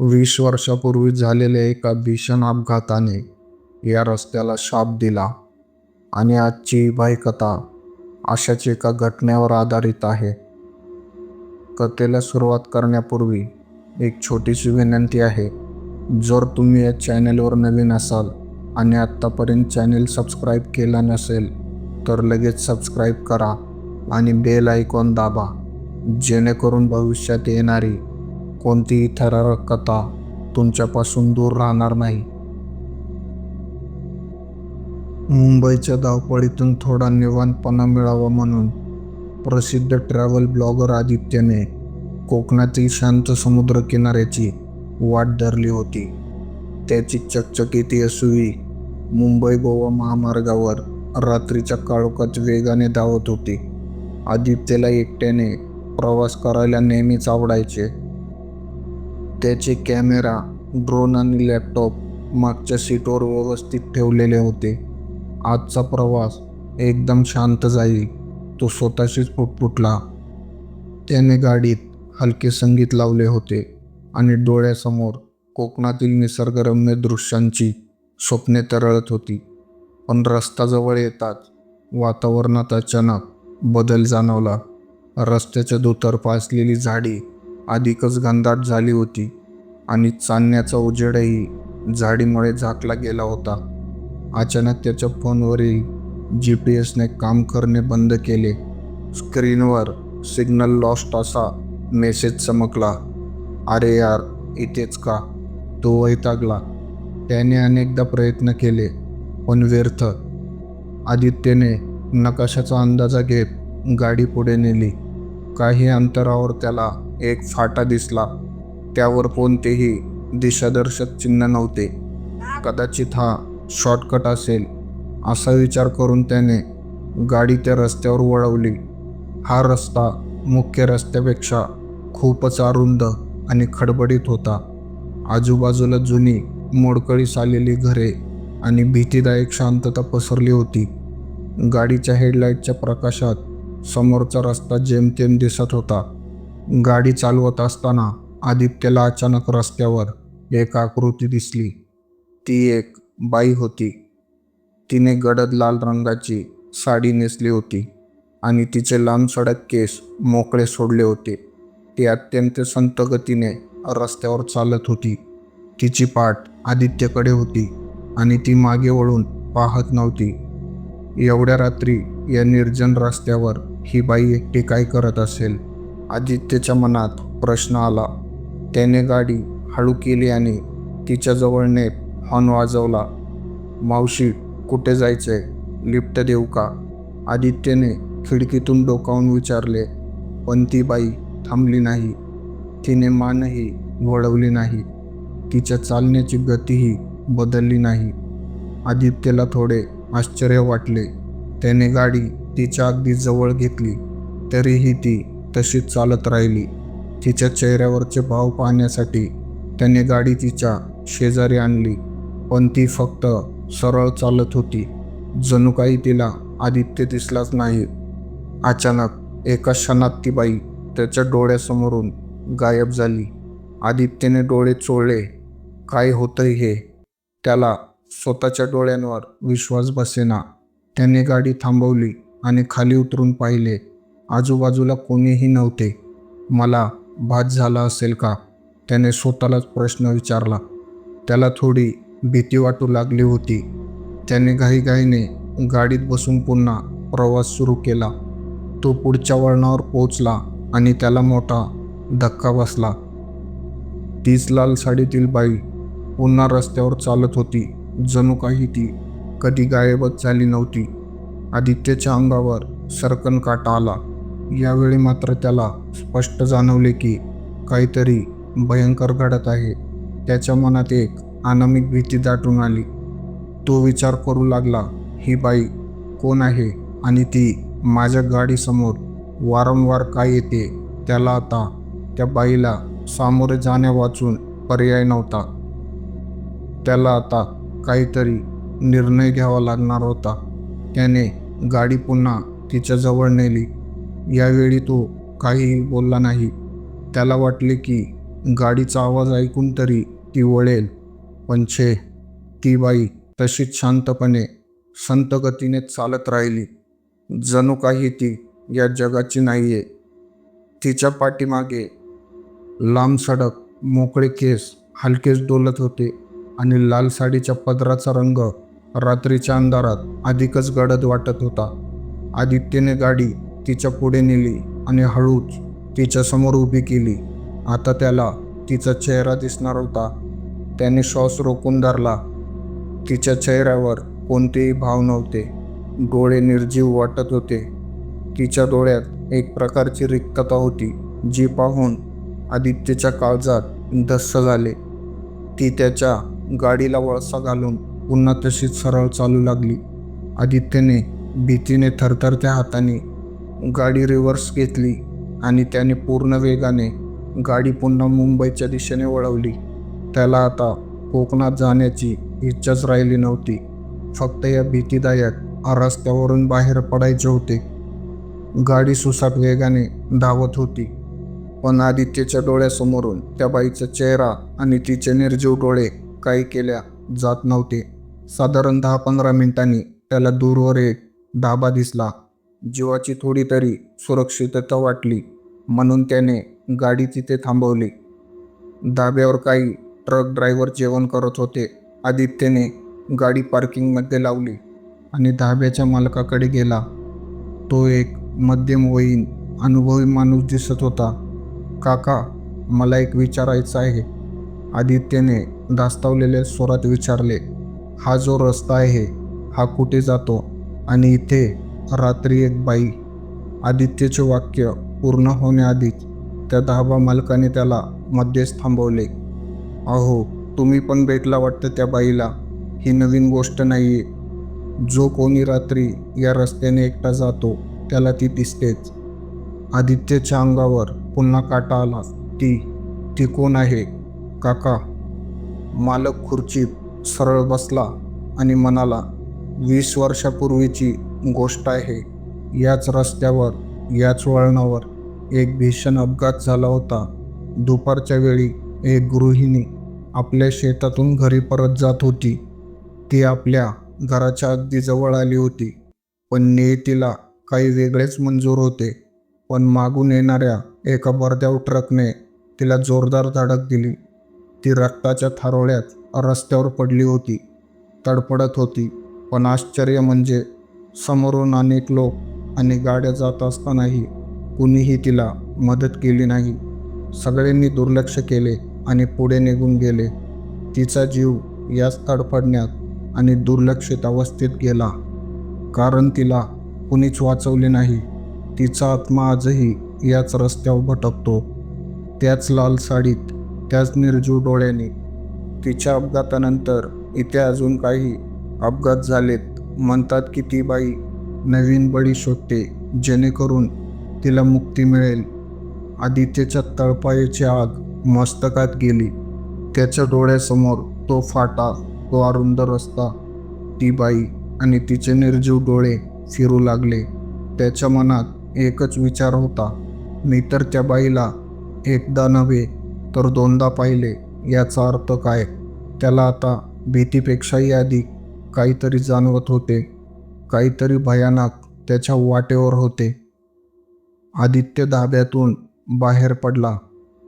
वीस वर्षापूर्वी झालेल्या एका भीषण अपघाताने या रस्त्याला शाप दिला आणि आजची ही बाईकथा अशाच एका घटनेवर आधारित आहे. कथेला सुरुवात करण्यापूर्वी एक छोटीशी विनंती आहे. जर तुम्ही या चॅनेलवर नवीन असाल आणि आत्तापर्यंत चॅनेल सबस्क्राईब केला नसेल तर लगेच सबस्क्राईब करा आणि बेल आयकॉन दाबा जेणेकरून भविष्यात येणारी कोणतीही थरारक कथा तुमच्यापासून दूर राहणार नाही. मुंबईच्या धावपळीतून थोडा निवांतपणा मिळावा म्हणून प्रसिद्ध ट्रॅव्हल ब्लॉगर आदित्यने कोकणातील शांत समुद्रकिनाऱ्याची वाट धरली होती. त्याची चकचकीती यशवी मुंबई गोवा महामार्गावर रात्रीच्या काळोखात वेगाने धावत होती. आदित्यला एकट्याने प्रवास करायला नेहमीच आवडायचे. त्याचे कॅमेरा ड्रोन आणि लॅपटॉप मागच्या सीटवर व्यवस्थित ठेवलेले होते. आजचा प्रवास एकदम शांत जाईल. तो स्वतःशीच फुटफुटला त्याने गाडीत हलके संगीत लावले होते आणि डोळ्यासमोर कोकणातील निसर्गरम्य दृश्यांची स्वप्ने तरळत होती. पण रस्ता जवळ येताच वातावरणात अचानक बदल जाणवला. रस्त्याच्या दुतर्फा असलेली झाडी अधिकच घनदाट झाली होती आणि चांदण्याचा उजेडही झाडीमुळे झाकला गेला होता. अचानक त्याच्या फोनवरील जी पी एसने काम करणे बंद केले. स्क्रीनवर सिग्नल लॉस्ट असा मेसेज चमकला. अरे यार इथेच का? तो वैतागला. त्याने अनेकदा प्रयत्न केले पण व्यर्थ. आदित्यने नकाशाचा अंदाजा घेत गाडी पुढे नेली. काही अंतरावर त्याला एक फाटा दिसला. त्यावर कोणतेही दिशादर्शक चिन्ह नव्हते. कदाचित हा शॉर्टकट असेल असा विचार करून त्याने गाडी त्या रस्त्यावर वळवली. हा रस्ता मुख्य रस्त्यापेक्षा खूपच अरुंद आणि खडबडीत होता. आजूबाजूला जुनी मोडकळीस आलेली घरे आणि भीतीदायक शांतता पसरली होती. गाडीच्या हेडलाईटच्या प्रकाशात समोरचा रस्ता जेमतेम दिसत होता. गाडी चालवत असताना आदित्यला अचानक रस्त्यावर एक आकृती दिसली. ती एक बाई होती. तिने गडद लाल रंगाची साडी नेसली होती आणि तिचे लांब सडक केस मोकळे सोडले होते. ती अत्यंत संतगतीने रस्त्यावर चालत होती. तिची पाठ आदित्यकडे होती आणि ती मागे वळून पाहत नव्हती. एवढ्या रात्री या निर्जन रस्त्यावर ही बाई एकटी काय करत असेल? आदित्यच्या मनात प्रश्न आला. त्याने गाडी हळू केली आणि तिच्याजवळ नेत हॉर्न वाजवला. मावशी कुठे जायचंय? लिफ्ट देऊ का? आदित्यने खिडकीतून डोकावून विचारले. पण ती बाई थांबली नाही. तिने मानही वळवली नाही. तिच्या चालण्याची गतीही बदलली नाही. आदित्यला थोडे आश्चर्य वाटले. त्याने गाडी तिच्या अगदी जवळ घेतली तरीही ती तशीच चालत राहिली. तिच्या चेहऱ्यावरचे भाव पाहण्यासाठी त्याने गाडी तिच्या शेजारी आणली पण ती फक्त सरळ चालत होती. जणू काही तिला आदित्य दिसलाच नाही. अचानक एका क्षणात ती बाई त्याच्या डोळ्यासमोरून गायब झाली. आदित्यने डोळे चोळले काय होतंय हे? त्याला स्वतःच्या डोळ्यांवर विश्वास बसेना. त्याने गाडी थांबवली. आणि खाली उतरून पाहिले. आजूबाजूला कोणीही नव्हते. मला भात झाला असेल का? त्याने स्वतःलाच प्रश्न विचारला. त्याला थोडी भीती वाटू लागली होती. त्याने घाईघाईने गाडीत बसून पुन्हा प्रवास सुरू केला. तो पुढच्या वळणावर पोचला आणि त्याला मोठा धक्का बसला. तीच लाल साडीतील बाई पुन्हा रस्त्यावर चालत होती. जणू काही ती कधी गायबच झाली नव्हती. आदित्यच्या अंगावर सरकन काटा आला. यावेळी मात्र त्याला स्पष्ट जाणवले की काहीतरी भयंकर घडत आहे. त्याच्या मनात एक अनामिक भीती दाटून आली. तो विचार करू लागला ही बाई कोण आहे आणि ती माझ्या गाडीसमोर वारंवार का येते? त्याला आता त्या बाईला सामोरे जाण्या वाचून पर्याय नव्हता. त्याला आता काहीतरी निर्णय घ्यावा लागणार होता. त्याने गाडी पुन्हा तिच्याजवळ नेली. यावेळी तो काहीही बोलला नाही. त्याला वाटले की गाडीचा आवाज ऐकून तरी ती वळेल. पण छे ती बाई तशीच शांतपणे संत गतीने चालत राहिली. जणू काही ती या जगाची नाहीये. तिच्या पाठीमागे लांब सडक मोकळे केस हलकेच डोलत होते आणि लाल साडीच्या पदराचा रंग रात्रीच्या अंधारात अधिकच गडद वाटत होता. आदित्यने गाडी तिच्या पुढे नेली आणि हळूच तिच्या समोर उभी केली. आता त्याला तिचा चेहरा दिसणार होता. त्याने श्वास रोखून धरला. तिच्या चेहऱ्यावर कोणतेही भाव नव्हते. डोळे निर्जीव वाटत होते. तिच्या डोळ्यात एक प्रकारची रिक्तता होती जी पाहून आदित्यच्या काळजात धस्स झाले. ती त्याच्या गाडीला वळसा घालून पुन्हा तशीच सरळ चालू लागली. आदित्यने भीतीने थरथरत्या हाताने गाडी रिव्हर्स घेतली आणि त्याने पूर्ण वेगाने गाडी पुन्हा मुंबईच्या दिशेने वळवली. त्याला आता कोकणात जाण्याची इच्छाच राहिली नव्हती. फक्त या भीतीदायक रस्त्यावरून बाहेर पडायचे होते. गाडी सुसाट वेगाने धावत होती. पण आदित्यच्या डोळ्यासमोरून त्या बाईचा चेहरा आणि तिचे निर्जीव डोळे काही केल्या जात नव्हते. साधारण दहा पंधरा मिनिटांनी त्याला दूरवर एक धाबा दिसला. जीवाची थोडी तरी सुरक्षितता वाटली म्हणून त्याने गाडी तिथे थांबवली. धाब्यावर काही ट्रक ड्रायव्हर जेवण करत होते. आदित्यने गाडी पार्किंगमध्ये लावली आणि धाब्याच्या मालकाकडे गेला. तो एक मध्यम वयीन अनुभवी माणूस दिसत होता. काका मला एक विचारायचं आहे. आदित्यने दास्तावलेल्या स्वरात विचारले. हा जो रस्ता आहे हा कुठे जातो? आणि इथे रात्री एक बाई आदित्यचे वाक्य पूर्ण होण्याआधीच त्या धाबा मालकाने त्याला मध्येच थांबवले. अहो तुम्ही पण भेटला वाटतं त्या बाईला. ही नवीन गोष्ट नाही आहे जो कोणी रात्री या रस्त्याने एकटा जातो त्याला ती दिसतेच. आदित्यच्या अंगावर पुन्हा काटा आला. ती ती कोण आहे? काका मालक खुर्चीत सरळ बसला आणि म्हणाला वीस वर्षापूर्वीची गोष्ट आहे. याच रस्त्यावर याच वळणावर एक भीषण अपघात झाला होता. दुपारच्या वेळी एक गृहिणी आपल्या शेतातून घरी परत जात होती. ती आपल्या घराच्या अगदी जवळ आली होती. पण नियतीला काही वेगळेच मंजूर होते. पण मागून येणाऱ्या एका भरद्याव ट्रकने तिला जोरदार धडक दिली. ती रक्ताच्या थारोळ्यात रस्त्यावर पडली होती. तडफडत होती. पण आश्चर्य म्हणजे समोरून अनेक लोक आणि गाड्या जात असतानाही कुणीही तिला मदत केली नाही. सगळ्यांनी दुर्लक्ष केले आणि पुढे निघून गेले. तिचा जीव याच तडफडण्यात आणि दुर्लक्षित अवस्थेत गेला. कारण तिला कुणीच वाचवले नाही. तिचा आत्मा आजही याच रस्त्यावर भटकतो. त्याच लाल साडीत त्याच निर्जीव डोळ्याने तिच्या अपघातानंतर इथे अजून काही अपघात झालेत. म्हणतात की ती बाई नवीन बळी शोधते जेणेकरून तिला मुक्ती मिळेल. आदित्यच्या तळपायाची आग मस्तकात गेली. त्याच्या डोळ्यासमोर तो फाटा तो अरुंद रस्ता ती बाई आणि तिचे निर्जीव डोळे फिरू लागले. त्याच्या मनात एकच विचार होता मी तर त्या बाईला एकदा नव्हे तर दोनदा पाहिले. याचा अर्थ काय? त्याला आता भीतीपेक्षाही आधी काहीतरी जाणवत होते. काहीतरी भयानक त्याच्या वाटेवर होते. आदित्य धाब्यातून बाहेर पडला.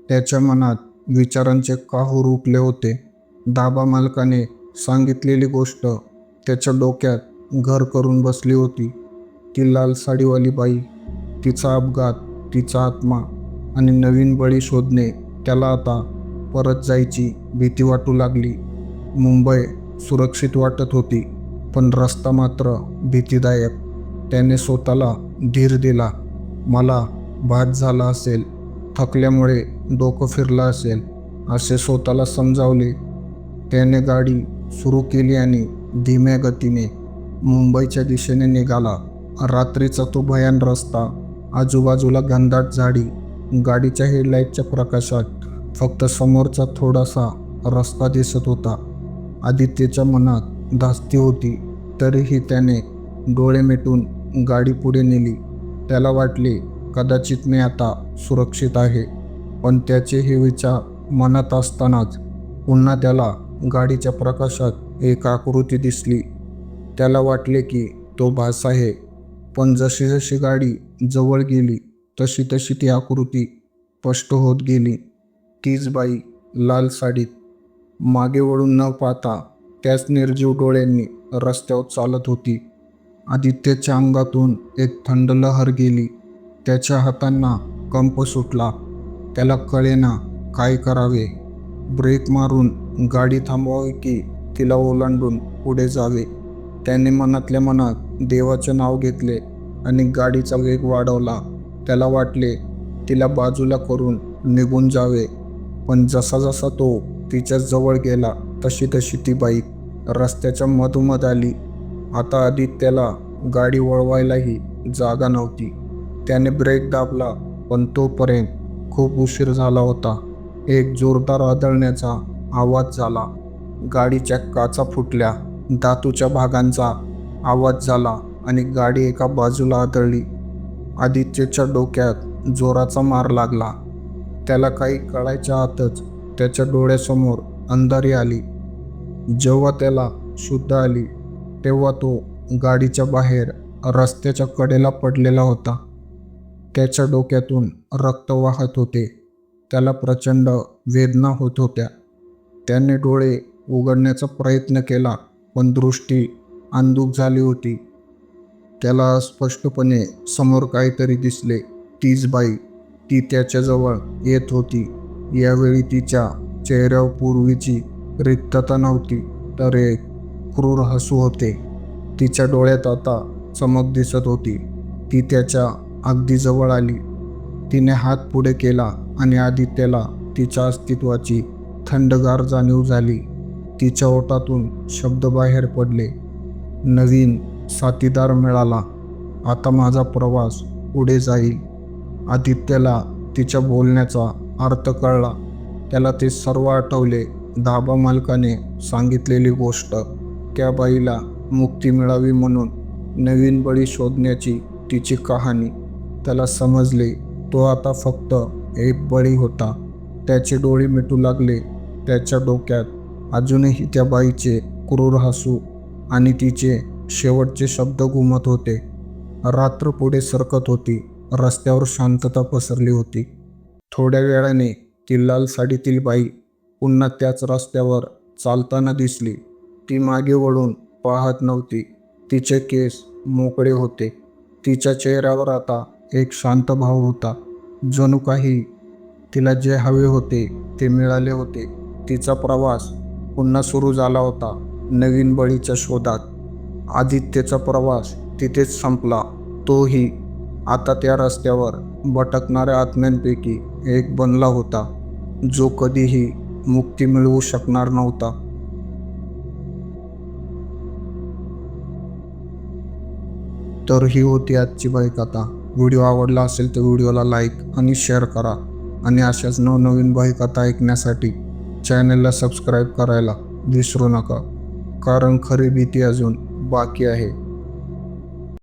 त्याच्या मनात विचारांचे काहूर उठले होते. दाबा मालकाने सांगितलेली गोष्ट त्याच्या डोक्यात घर करून बसली होती. ती लाल साडीवाली बाई तिचा अपघात तिचा आत्मा आणि नवीन बळी शोधणे त्याला आता परत जायची भीती वाटू लागली. मुंबई सुरक्षित वाटत होती पण रस्ता मात्र भीतीदायक. त्याने स्वतःला धीर दिला मला भात झाला असेल थकल्यामुळे डोकं फिरलं असेल असे स्वतःला समजावले. त्याने गाडी सुरू केली आणि धीम्या गतीने मुंबईच्या दिशेने निघाला. रात्रीचा तो भयान रस्ता आजूबाजूला घनदाट झाडी गाडीच्या हेडलाईटच्या प्रकाशात फक्त समोरचा थोडासा रस्ता दिसत होता. आदित्यच्या मनात धास्ती होती तरीही त्याने डोळे मिटून गाडी पुढे नेली. त्याला वाटले कदाचित मी आता सुरक्षित आहे पण त्याचे हे विचार म्हणत असतानाच पुन्हा त्याला गाडीच्या प्रकाशात एक आकृती दिसली. त्याला वाटले की तो भास आहे पण जशी जशी गाडी जवळ गेली तशी तशी ती आकृती स्पष्ट होत गेली. तीच बाई लाल साडीत मागे वळून न पाहता त्याच निर्जीव डोळ्यांनी रस्त्यावर चालत होती. आदित्यच्या अंगातून एक थंड लहर गेली. त्याच्या हातांना कंप सुटला. त्याला कळेना काय करावे. ब्रेक मारून गाडी थांबवावी की तिला ओलांडून पुढे जावे. त्याने मनातल्या मनात देवाचे नाव घेतले आणि गाडीचा वेग वाढवला. त्याला वाटले तिला बाजूला करून निघून जावे. पण जसा जसा तो तिच्या जवळ गेला तशी तशी ती बाईक रस्त्याच्या मधोमध आली. आता आदित्यला गाडी वळवायलाही जागा नव्हती. त्याने ब्रेक दाबला पण तोपर्यंत खूप उशीर झाला होता. एक जोरदार आदळण्याचा आवाज झाला. गाडीच्या काचा फुटल्या धातूच्या भागांचा आवाज झाला आणि गाडी एका बाजूला आदळली. आदित्यच्या डोक्यात जोराचा मार लागला. त्याला काही कळायच्या आतच त्याच्या डोळ्यासमोर अंधारी आली. जेव्हा त्याला शुद्ध आली तेव्हा तो गाडीच्या बाहेर रस्त्याच्या कडेला पडलेला होता. त्याच्या डोक्यातून रक्त वाहत होते. त्याला प्रचंड वेदना होत होत्या. त्याने डोळे उघडण्याचा प्रयत्न केला पण दृष्टी अंधुक झाली होती. त्याला स्पष्टपणे समोर काहीतरी दिसले तीच बाई ती त्याच्याजवळ येत होती. यावेळी तिच्या चेहऱ्यावर पूर्वीची रिक्तता नव्हती तर एक क्रूर हसू होते. तिच्या डोळ्यात आता चमक दिसत होती. ती त्याच्या अगदी जवळ आली. तिने हात पुढे केला आणि आदित्यला तिच्या अस्तित्वाची थंडगार जाणीव झाली. तिच्या ओटातून शब्द बाहेर पडले. नवीन साथीदार मिळाला. आता माझा प्रवास पुढे जाईल. आदित्यला तिच्या बोलण्याचा अर्थ कळला. त्याला ते सर्व आठवले. धाबा मालकाने सांगितलेली गोष्ट त्या बाईला मुक्ती मिळावी म्हणून नवीन बळी शोधण्याची तिची कहाणी. त्याला समजले तो आता फक्त एक बळी होता. त्याचे डोळे मिटू लागले. त्याच्या डोक्यात अजूनही त्या बाईचे क्रूर हसू आणि तिचे शेवटचे शब्द घुमत होते. रात्र पुढे सरकत होती. रस्त्यावर शांतता पसरली होती. थोड्या वेळाने ती लाल साडीतील बाई पुन्हा त्याच रस्त्यावर चालताना दिसली. ती मागे वळून पाहत नव्हती. तिचे केस मोकळे होते. तिच्या चेहऱ्यावर आता एक शांत भाव होता. जणू काही तिला जे हवे होते ते मिळाले होते. तिचा प्रवास पुन्हा सुरू झाला होता नवीन बळीच्या शोधात. आदित्यचा प्रवास तिथेच संपला. तोही आता त्या रस्त्यावर भटकणाऱ्या आत्म्यांपैकी एक बनला होता जो कधीही मुक्ती मिळवू शकणार नव्हता. तर ही होती आजची बाई व्हिडिओ आवडला असेल तर व्हिडिओला लाईक आणि शेअर करा. आणि अशाच नवनवीन बाई ऐकण्यासाठी चॅनलला सबस्क्राईब करायला विसरू नका कारण खरी भीती अजून बाकी आहे.